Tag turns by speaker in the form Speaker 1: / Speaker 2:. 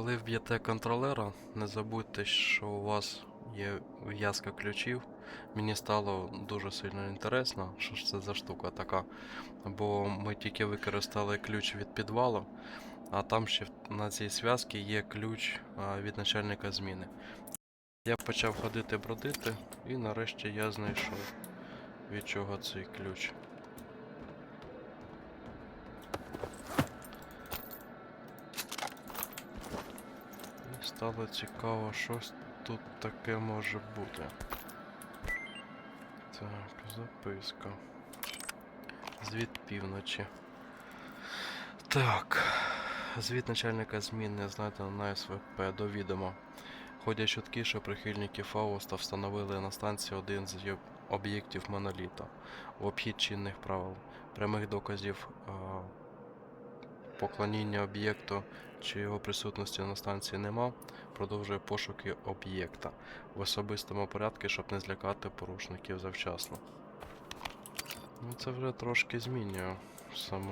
Speaker 1: Коли вб'єте контролера, не забудьте, що у вас є в'язка ключів. Мені стало дуже сильно інтересно, що ж це за штука така. Бо ми тільки використали ключ від підвалу, а там ще на цій зв'язці є ключ від начальника зміни. Я почав ходити бродити, і нарешті я знайшов від чого цей ключ. Стало цікаво, що тут таке може бути. Так, записка. Звіт півночі. Так. Звіт начальника зміни знайдено на СВП до відома. Ходять чутки, що прихильники Фауста встановили на станції один з об'єктів моноліта в обхід чинних правил. Прямих доказів поклоніння об'єкту чи його присутності на станції нема. Продовжує пошуки об'єкта в особистому порядку, щоб не злякати порушників завчасно. Ну, це вже трошки змінює саму